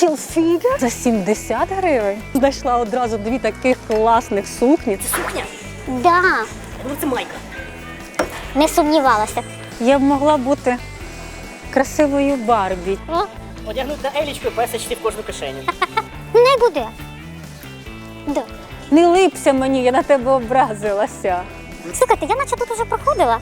Хілфіга за 70 гривень. Знайшла одразу дві таких класних сукні. Сукня? Да, Ну це майка. не сумнівалася. Я б могла бути красивою Барбі. О, Одягнуть на елічку і песочки в кожну кишеню. не буде. Да. Не липся мені, я на тебе образилася. Слухайте, я наче тут уже проходила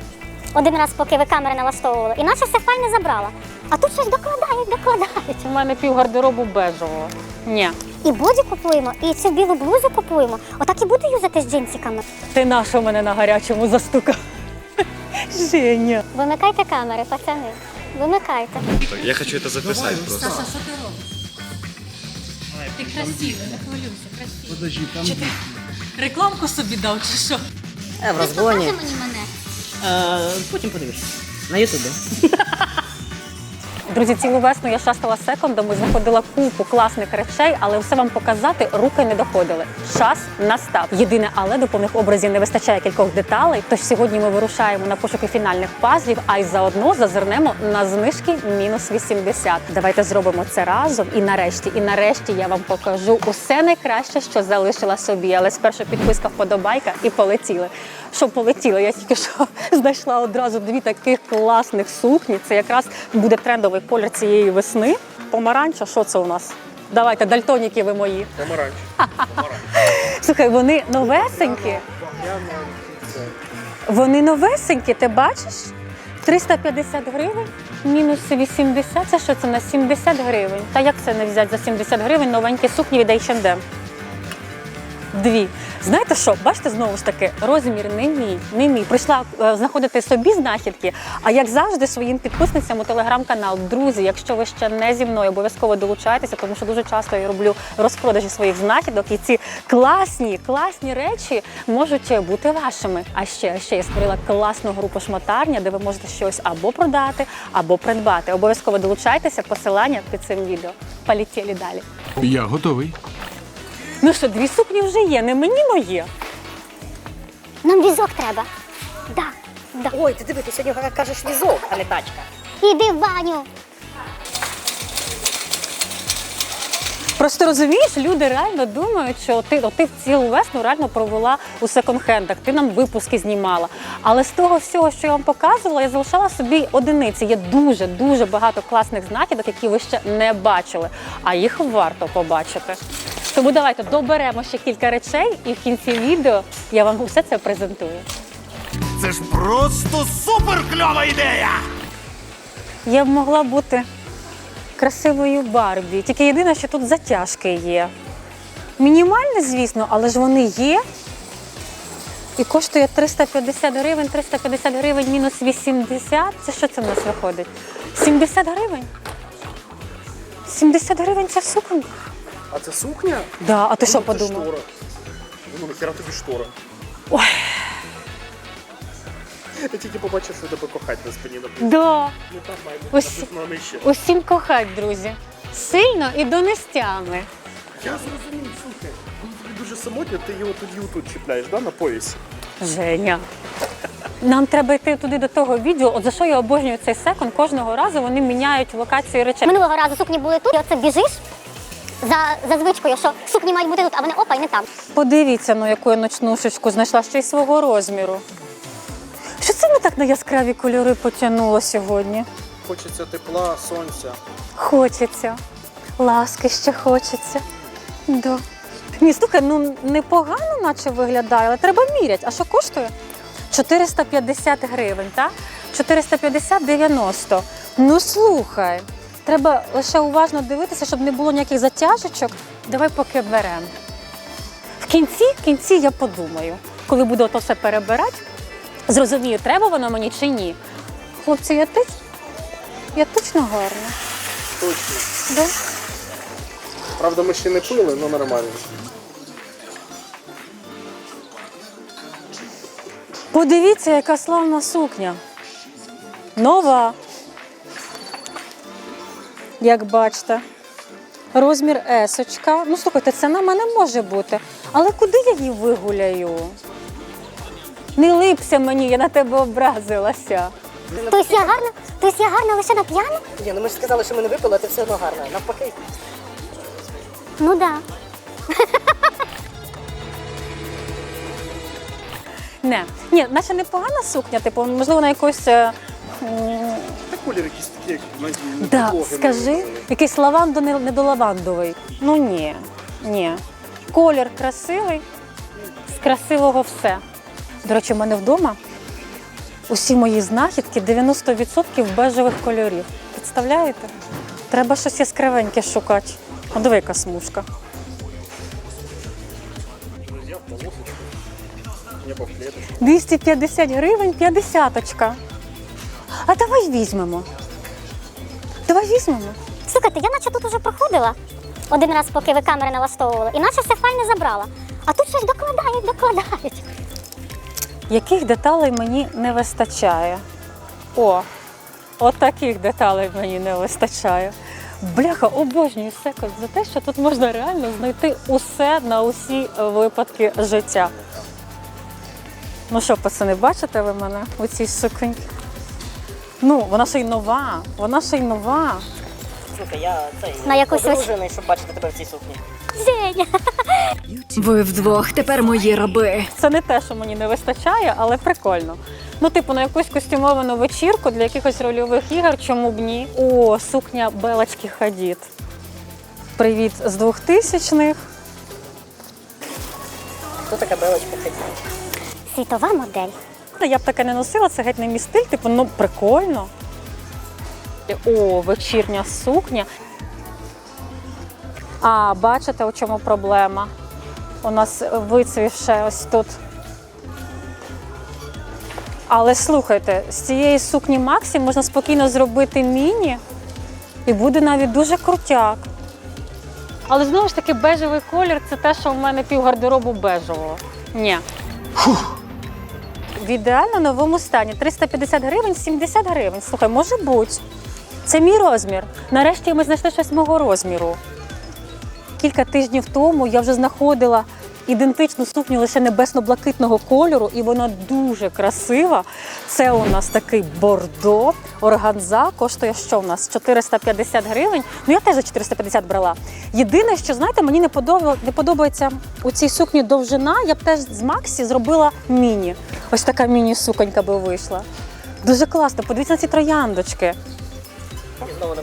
один раз, поки ви камери налаштовували, і наче все файне забрала. А тут щось докладають, докладають. У мене пів гардеробу бежевого. Ні. І боді купуємо, і цю білу блузу купуємо. Отак і буду юзати з джинсиками. Ти на що мене на гарячому застукав? Женя. Вимикайте камери, пацани. Вимикайте. Я хочу это записать просто. Ти красивий, не хвилюйся, красивий. Подожди, там... Чи ти рекламку собі дав, чи що? Е, в розгоні. мені мене. Е, потім подивишся. На ютубі. Друзі, цілу весну я шастала секондом і знаходила купу класних речей, але все вам показати руки не доходили. Час настав. Єдине, але до повних образів не вистачає кількох деталей. Тож сьогодні ми вирушаємо на пошуки фінальних пазлів, а й заодно зазирнемо на знижки мінус 80. Давайте зробимо це разом. І нарешті, і нарешті я вам покажу усе найкраще, що залишила собі. Але спершу підписка, вподобайка і полетіли. Що полетіли? Я тільки що знайшла одразу дві таких класних сукні. Це якраз буде трендовий колір цієї весни. Помаранча, що це у нас? Давайте, дальтоніки ви мої. Помаранч. Слухай, вони новесенькі. Вони новесенькі, ти бачиш? 350 гривень, мінус 80. Це що це на 70 гривень? Та як це не взяти за 70 гривень новенькі сукні від H&M? Дві. Знаєте що? Бачите, знову ж таки, розмір не мій, не мій. Прийшла е, знаходити собі знахідки, а як завжди, своїм підписницям у телеграм-канал. Друзі, якщо ви ще не зі мною, обов'язково долучайтеся, тому що дуже часто я роблю розпродажі своїх знахідок, і ці класні, класні речі можуть бути вашими. А ще, ще я створила класну групу шмотарня, де ви можете щось або продати, або придбати. Обов'язково долучайтеся, посилання під цим відео. Полетіли далі. Я готовий. Ну що, дві сукні вже є, не мені моє. Нам візок треба. Да, да. Ой, ти диви, ти сьогодні кажеш візок, а не тачка. Іди в баню. Просто розумієш, люди реально думають, що ти, от ти цілу весну реально провела у секонд-хендах, ти нам випуски знімала. Але з того всього, що я вам показувала, я залишала собі одиниці. Є дуже дуже багато класних знахідок, які ви ще не бачили, а їх варто побачити. Тому давайте доберемо ще кілька речей, і в кінці відео я вам усе це презентую. Це ж просто супер кльова ідея! Я б могла бути красивою Барбі. Тільки єдине, що тут затяжки є. Мінімальні, звісно, але ж вони є. І коштує 350 гривень, 350 гривень мінус 80. Це що це в нас виходить? 70 гривень? 70 гривень ця суконька? А це сукня? Да, а ти що це подумав? штора. Ну, нахера тобі штора. Ой. Я тільки побачив, що тебе кохать на спині написано. Да. Ну там має бути Ось. написано нижче. Усім кохать, друзі. Сильно і донестями. Я зрозумів, слухай. Коли тобі дуже самотньо, ти його тоді отут чіпляєш, да, на поясі. Женя. Нам треба йти туди до того відео. От за що я обожнюю цей секонд. Кожного разу вони міняють локацію речей. Минулого разу сукні були тут, і оце біжиш за, за звичкою, що сукні мають бути тут, а вони опа і не там. Подивіться, ну яку я ночнушечку знайшла ще й свого розміру. Що це ми так на яскраві кольори потягнуло сьогодні? Хочеться тепла, сонця. Хочеться. Ласки ще хочеться. Да. Ні, слухай, ну непогано, наче виглядає, але треба міряти. А що коштує? 450 гривень, так? 450-90. Ну слухай, треба лише уважно дивитися, щоб не було ніяких затяжечок. Давай поки беремо. В кінці, в кінці я подумаю, коли буду ото все перебирати, зрозумію, треба воно мені чи ні. Хлопці, я точно, я точно гарна. Точно. Да? Правда, ми ще не пили, але нормально. Подивіться, яка славна сукня. Нова. Як бачите. Розмір есочка. Ну, слухайте, це на мене може бути. Але куди я її вигуляю? Не липся мені, я на тебе образилася. Тобто я гарна, тобто я гарна лише на п'яну? Ні, ну ми ж сказали, що ми не випили, а ти все одно гарна. Навпаки. Ну да. Не. Ні, наче непогана сукня, типу, можливо, на якусь. Колір якийсь такий, як на, на Да, підлоги, скажи, на- якийсь лавандо не, не до лавандовий. Ну ні, ні. Колір красивий, з красивого все. До речі, в мене вдома усі мої знахідки 90% бежевих кольорів. Представляєте? Треба щось яскравеньке шукати. О, диви, яка смужка. Полосочку, по клеточку. 250 гривень, 50 А давай візьмемо. Давай візьмемо. Слухайте, я наче тут уже проходила один раз, поки ви камери налаштовували, і наче все файне забрала. А тут щось докладають, докладають. Яких деталей мені не вистачає? О, от таких деталей мені не вистачає. Бляха, обожнюю секонд за те, що тут можна реально знайти усе на усі випадки життя. Ну що, пацани, бачите ви мене у цій сукні? Ну, вона ще й нова, вона ще й нова. Слухай, я цей На якусь ось- одружений, щоб бачити тебе в цій сукні. Женя. Ви вдвох тепер мої раби. Це не те, що мені не вистачає, але прикольно. Ну, типу, на якусь костюмовану вечірку для якихось рольових ігор, чому б ні? О, сукня Белочки Хадід. Привіт з 2000-х. Хто така белочка хотіла? Світова модель. Та Я б таке не носила, це геть не мій стиль, типу, ну прикольно. О, вечірня сукня. А, бачите, у чому проблема? У нас вицвівше ось тут. Але слухайте, з цієї сукні Максі можна спокійно зробити міні і буде навіть дуже крутяк. Але знову ж таки, бежевий колір це те, що в мене пів гардеробу бежевого. Ні. В ідеально новому стані 350 гривень, 70 гривень. Слухай, може бути. Це мій розмір. Нарешті ми знайшли щось мого розміру. Кілька тижнів тому я вже знаходила ідентичну сукню лише небесно-блакитного кольору, і вона дуже красива. Це у нас такий бордо, органза. Коштує що в нас? 450 гривень. Ну я теж за 450 брала. Єдине, що знаєте, мені не не подобається у цій сукні довжина. Я б теж з Максі зробила міні. Ось така міні-суконька би вийшла. Дуже класно. Подивіться на ці трояндочки. І знову на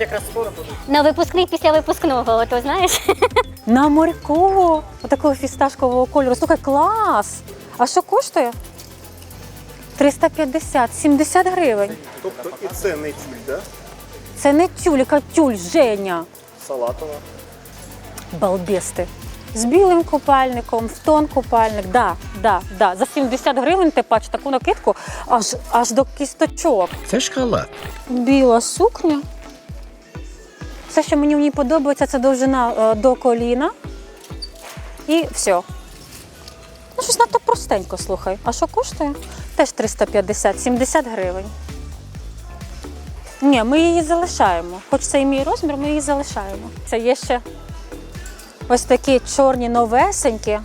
Тут якраз скоро будуть. На випускний після випускного, ото знаєш. На морькового, отакого фісташкового кольору. Слухай, клас! А що коштує? 350, 70 гривень. Тобто і це не тюль, да? Це не тюль, яка тюль, Женя. Салатова. Балбести. З білим купальником, в тон купальник. Да, да, да. За 70 гривень ти бачиш таку накидку аж, аж до кісточок. Це ж халат. Біла сукня. Все, що мені в ній подобається, це довжина е, до коліна. І все. Ну, щось надто простенько, слухай. А що коштує? Теж 350, 70 гривень. Ні, ми її залишаємо. Хоч це і мій розмір, ми її залишаємо. Це є ще ось такі чорні новесенькі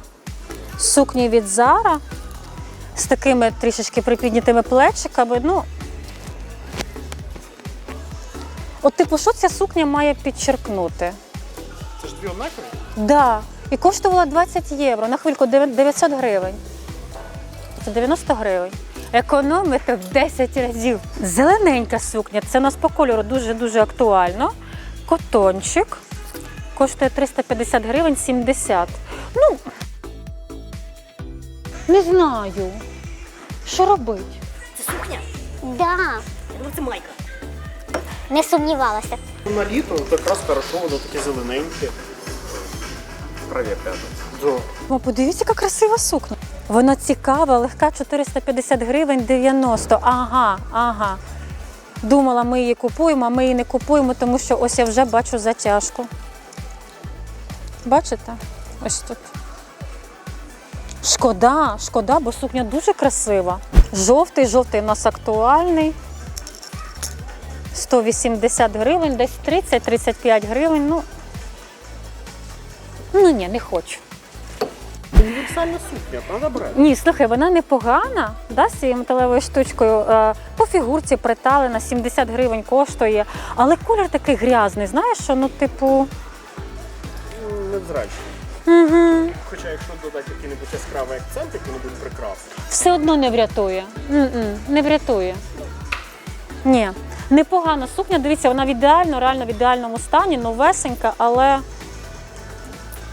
сукні від Зара з такими трішечки припіднятими плечиками. Ну, От, типу, що ця сукня має підчеркнути? Це ж дві однакові? Да. І коштувала 20 євро. На хвильку 900 гривень. Це 90 гривень. Економите в 10 разів. Зелененька сукня. Це у нас по кольору дуже-дуже актуально. Котончик. Коштує 350 гривень 70. Ну, не знаю. Що робити? Це сукня? Да, Я думаю, це майка. Не сумнівалася. На літо якраз хорошо, воно таке зелененьке. Траві п'ята. Да. О, подивіться, яка красива сукня. Вона цікава, легка 450 гривень 90. Ага, ага. Думала, ми її купуємо, а ми її не купуємо, тому що ось я вже бачу затяжку. Бачите? Ось тут. Шкода, шкода, бо сукня дуже красива. Жовтий, жовтий у нас актуальний. 180 гривень, десь 30-35 гривень. Ну, ну ні, не хочу. Універсальна сукня, треба брати. Ні, слухай, вона непогана, да, з цією металевою штучкою. Е, По фігурці приталена, 70 гривень коштує. Але колір такий грязний, знаєш, що ну, типу, невзрачні. Угу. Хоча якщо додати який-небудь яскравий акцентик, вони будуть прекрасні. Все одно не врятує. М-м, не врятує. Ні. Непогана сукня, дивіться, вона в ідеально, реально в ідеальному стані, новесенька, але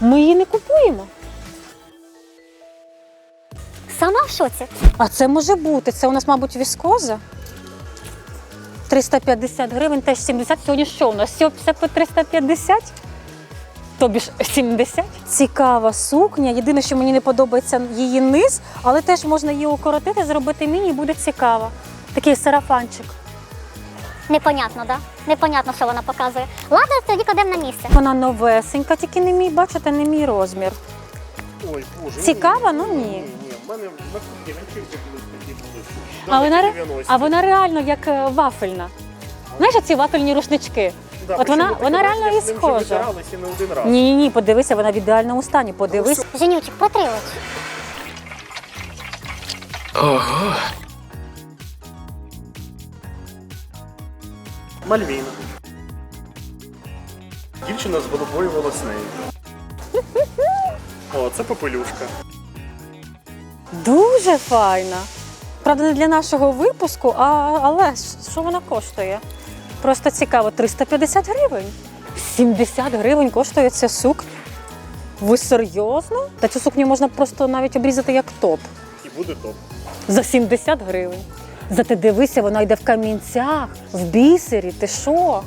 ми її не купуємо. Сама в шоці. А це може бути. Це у нас, мабуть, віскоза. 350 гривень, теж 70. Сьогодні що у нас? Все по 350? Тобі ж 70. Цікава сукня. Єдине, що мені не подобається її низ, але теж можна її укоротити, зробити міні і буде цікаво. Такий сарафанчик. Непонятно, да? Непонятно, що вона показує. Ладно, тоді кладемо на місце. Вона новесенька, тільки не мій, бачите, не мій розмір. Ой, боже. Цікава? Ну, ні. Ні, ні. В мене на кухні вечірки були такі були. А вона, ре- а вона реально як е, вафельна. Знаєш, ці вафельні рушнички? Да, От вона, вона реально і схожа. витиралися не один раз. Ні, ні, ні, подивися, вона в ідеальному стані. Подивись. Женючик, потри очі. Мальвіна. Дівчина з голубою волоснею. О, це попелюшка. Дуже файна. Правда, не для нашого випуску, а, але що вона коштує? Просто цікаво, 350 гривень. 70 гривень коштує ця сукня. Ви серйозно? Та цю сукню можна просто навіть обрізати як топ. І буде топ. За 70 гривень. Зате дивися, вона йде в камінцях, в бісері, ти що?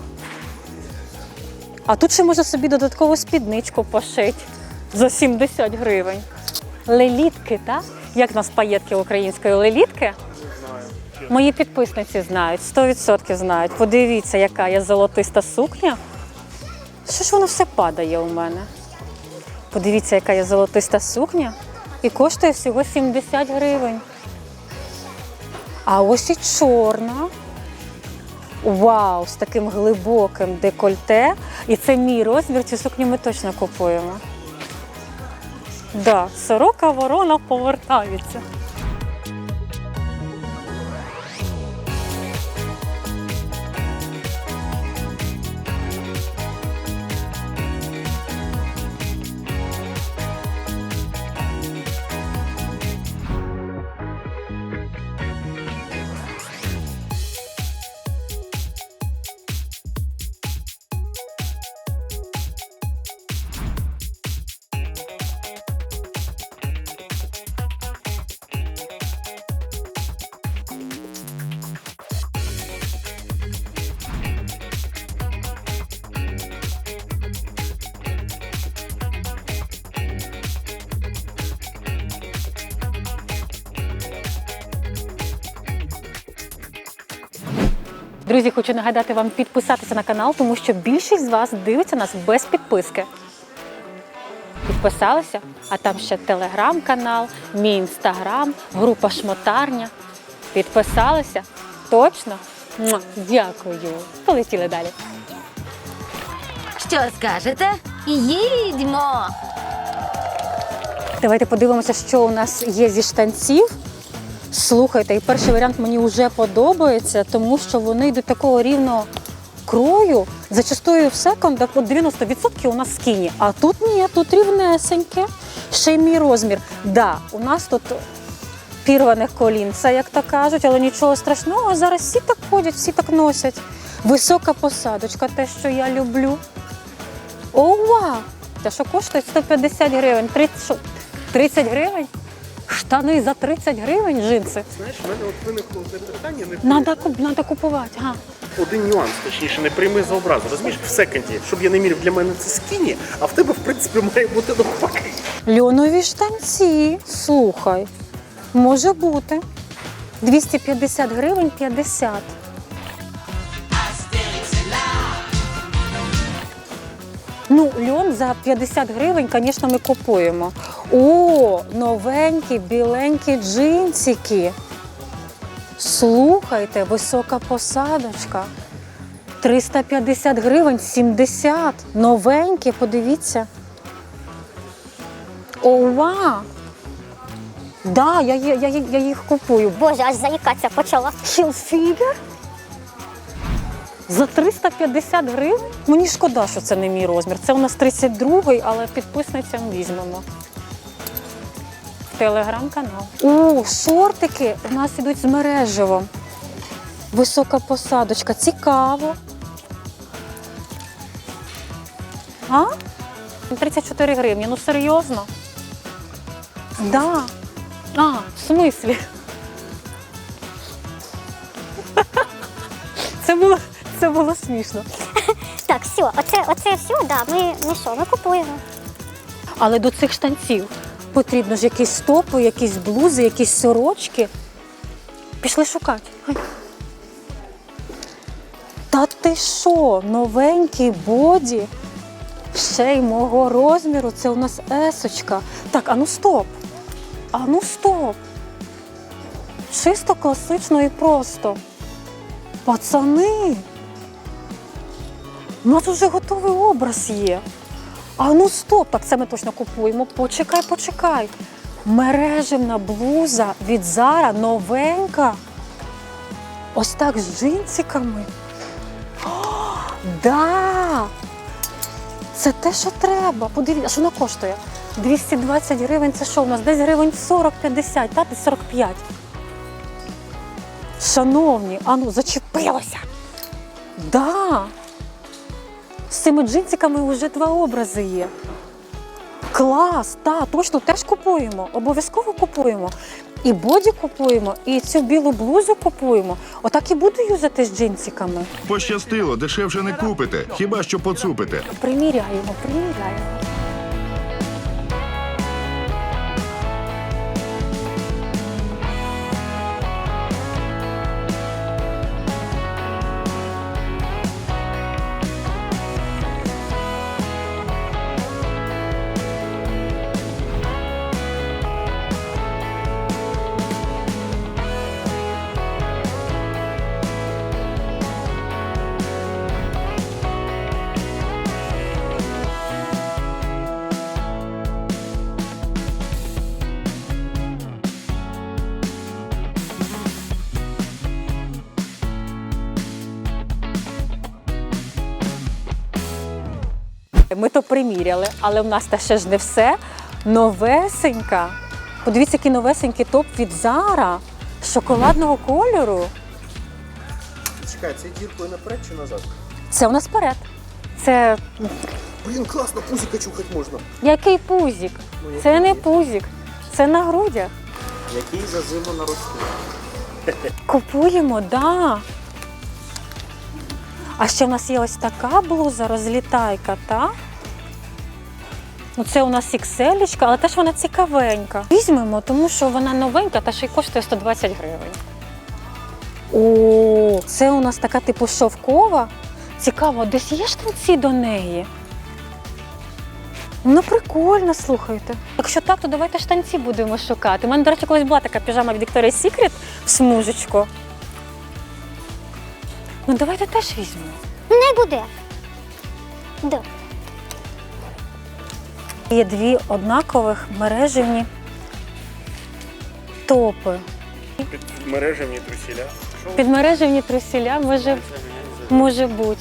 А тут ще можна собі додаткову спідничку пошити за 70 гривень. Лелітки, так? Як нас паєтки української лелітки? Мої підписниці знають, 100% знають. Подивіться, яка є золотиста сукня. Що ж воно все падає у мене? Подивіться, яка є золотиста сукня. І коштує всього 70 гривень. А ось і чорна. Вау, з таким глибоким декольте. І це мій розмір, цю сукню ми точно купуємо. Да, сорока ворона повертається. Друзі, хочу нагадати вам підписатися на канал, тому що більшість з вас дивиться нас без підписки. Підписалися, а там ще телеграм-канал, мій інстаграм, група Шмотарня. Підписалися? Точно? Муа, Дякую. Полетіли далі. Що скажете? Їдьмо! Давайте подивимося, що у нас є зі штанців. Слухайте, і перший варіант мені вже подобається, тому що вони йдуть такого рівного крою. Зачастую в секондах от 90% у нас скіні, а тут ні, тут рівнесеньке. Ще й мій розмір. Да, у нас тут пірваних колін, це як то кажуть, але нічого страшного. Зараз всі так ходять, всі так носять. Висока посадочка, те, що я люблю. Ова! Те, що коштує 150 гривень, 30, 30 гривень? Штани за 30 гривень джинси. Знаєш, в мене от виникло одне питання, не Надо, куп- надо купувати. Ага. один нюанс, точніше, не прийми за образу. Розумієш, в секонді, щоб я не міряв для мене це скіні, а в тебе, в принципі, має бути навпаки. Льонові штанці. Слухай, може бути. 250 гривень 50. Ну, льон за 50 гривень, звісно, ми купуємо. О, новенькі, біленькі джинсики. Слухайте, висока посадочка. 350 гривень, 70. Новенькі, подивіться. Ова! Да, я, я, я, я їх купую. Боже, аж заїкатися почала. Хілфігер? За 350 гривень? Мені шкода, що це не мій розмір. Це у нас 32-й, але підписницям візьмемо. Телеграм-канал. О, шортики у нас ідуть з мереживом. Висока посадочка. Цікаво. А? 34 гривні. Ну серйозно? Да. А, в смислі? Це було, це було смішно. Так, все, оце, оце все, да, ми, ми що, ми купуємо. Але до цих штанців потрібно ж якісь топи, якісь блузи, якісь сорочки. Пішли шукати. Та ти що, новенький боді? Ще й мого розміру, це у нас есочка. Так, ану стоп. Ану стоп. Чисто класично і просто. Пацани. У нас вже готовий образ є. А ну стоп, так це ми точно купуємо. Почекай, почекай. Мережевна блуза від Зара новенька. Ось так з джинсиками. О, да! Це те, що треба. Подивіться, що вона коштує? 220 гривень це що у нас? Десь гривень 40-50, та десь 45. Шановні, ану, зачепилося. Да. З цими джинсиками вже два образи є. Клас, Та, точно теж купуємо. Обов'язково купуємо. І боді купуємо, і цю білу блузу купуємо. Отак і буду юзати з джинсиками. Пощастило, дешевше не купите, хіба що поцупите. Приміряємо, приміряємо. Ми то приміряли, але в нас та ще ж не все. Новесенька. Подивіться, який новесенький топ від Зара шоколадного кольору. Чекай, це діркою наперед чи назад? Це у нас вперед. Це Блін, класно, пузіка чухати можна. який пузік? Це не пузік, це на грудях. Який за зиму наростив. Купуємо, да. А ще в нас є ось така блуза, розлітайка, та? Ну, це у нас XL, але теж вона цікавенька. Візьмемо, тому що вона новенька та ще й коштує 120 гривень. О, це у нас така типу шовкова. Цікаво, десь є штанці до неї? Ну, прикольно, слухайте. Якщо так, то давайте штанці будемо шукати. У мене, до речі, колись була така піжама від Victoria's Secret в смужечку. Ну, давайте теж візьмемо. Не буде. Да. Є дві однакових мережевні топи. Під мережевні трусіля. Підмережевні трусіля може, може бути.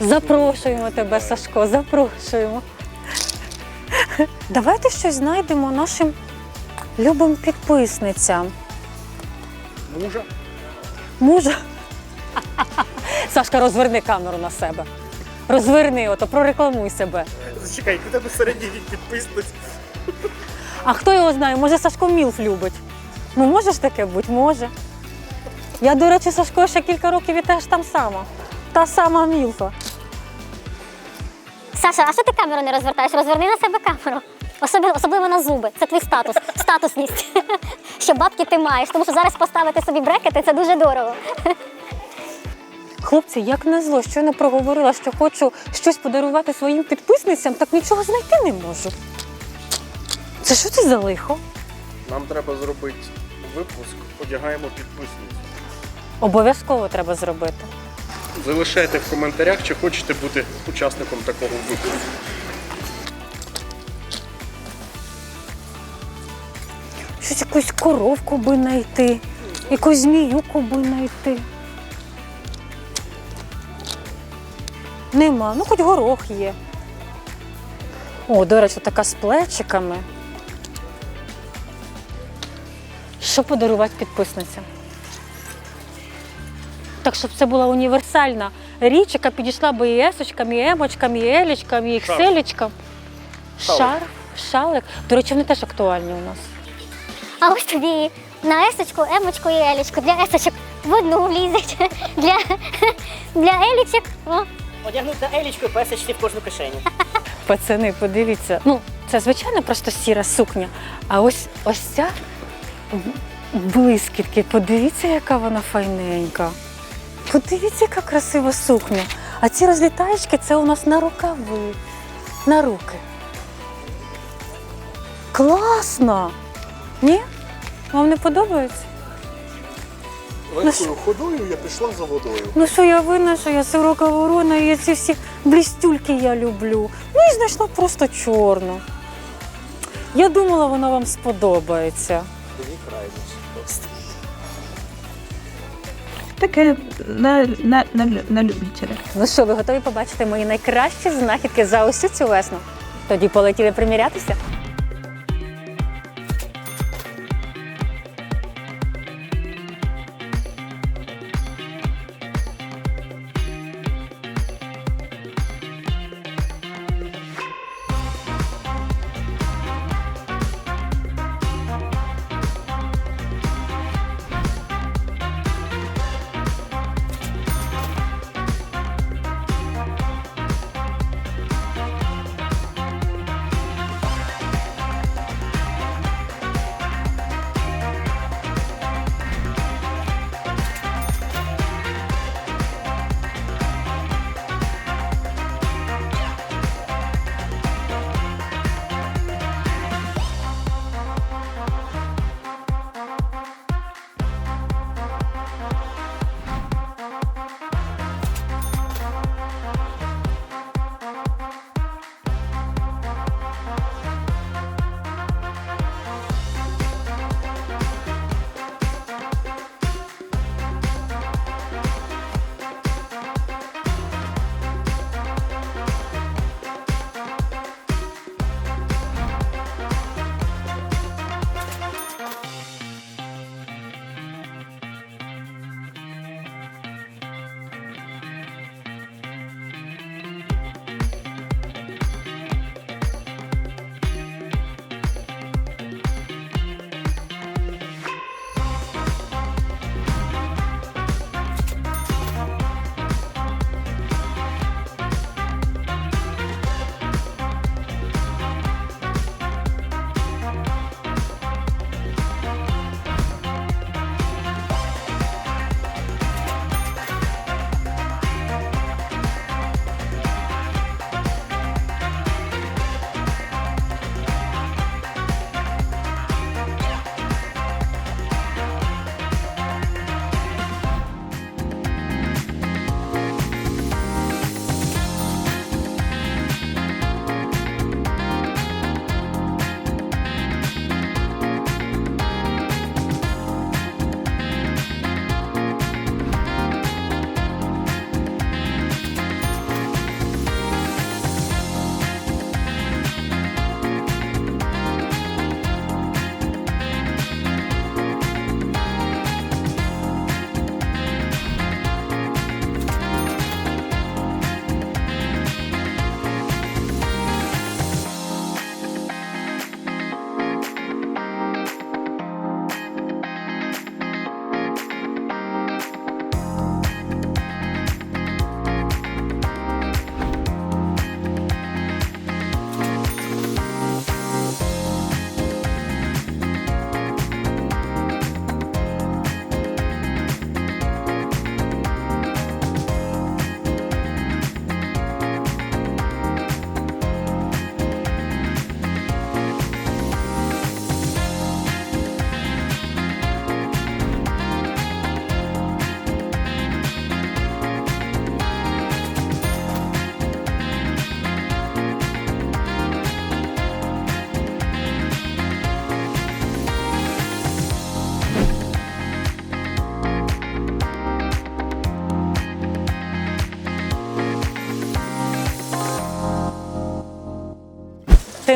Запрошуємо тебе, Сашко, запрошуємо. Давайте щось знайдемо нашим любим підписницям. Мужа. Мужа. Сашка, розверни камеру на себе. Розверни ото, прорекламуй себе. Зачекай, у тебе середній вік підписниць. А хто його знає, може Сашко Мілф любить. Ну, може ж таке бути, може. Я, до речі, Сашко ще кілька років і теж там сама. Та сама Мілфа. Саша, а що ти камеру не розвертаєш? Розверни на себе камеру. Особливо, особливо на зуби. Це твій статус, статусність. Що бабки ти маєш, тому що зараз поставити собі брекети це дуже дорого. Хлопці, як назло, щойно проговорила, що хочу щось подарувати своїм підписницям, так нічого знайти не можу. Це що це за лихо? Нам треба зробити випуск, одягаємо підписниць. Обов'язково треба зробити. Залишайте в коментарях, чи хочете бути учасником такого випуску. Щось якусь коровку би знайти, якусь зміюку би знайти. Нема. Ну, хоч горох є. О, до речі, така з плечиками. Що подарувати підписницям? Так, щоб це була універсальна річ, яка підійшла би і есочкам, і емочкам, і елічкам, і ікселічкам. Шалик. Шарф, шалик. До речі, вони теж актуальні у нас. А ось тобі на есочку, емочку і елічку. Для есочок в одну влізуть. Для, для елічок. О, Елічку і песочки в кожну кишеню. Пацани, подивіться. Ну, це звичайно просто сіра сукня. А ось ось ця блискітки. Подивіться, яка вона файненька. Подивіться, яка красива сукня. А ці розлітаєчки це у нас на рукави, на руки. Класно! Ні? Вам не подобається? Легкою ходою я пішла за водою. Ну що я винна, що я сорока ворона, і ці всі блістюльки я люблю. Ну і знайшла просто чорну. Я думала, вона вам сподобається. Мені крайність. Таке на, на, на, на любителя. Ну що, ви готові побачити мої найкращі знахідки за усю цю весну? Тоді полетіли примірятися.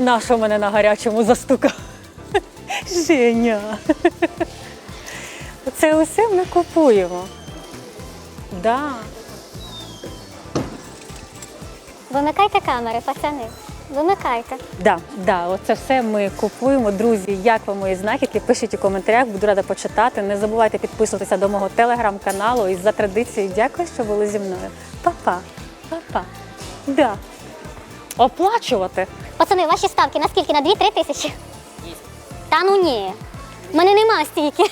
Ти на що мене на гарячому застукав? Женя. Це усе ми купуємо. Да. Вимикайте камери, пацани. Вимикайте. Да, да, оце все ми купуємо. Друзі, як вам мої знахідки? Пишіть у коментарях, буду рада почитати. Не забувайте підписуватися до мого телеграм-каналу. І за традицією дякую, що були зі мною. Па-па, па-па. Да. Оплачувати. Пацани, ваші ставки наскільки? На 2-3 тисячі? Та ну ні. У мене нема стільки.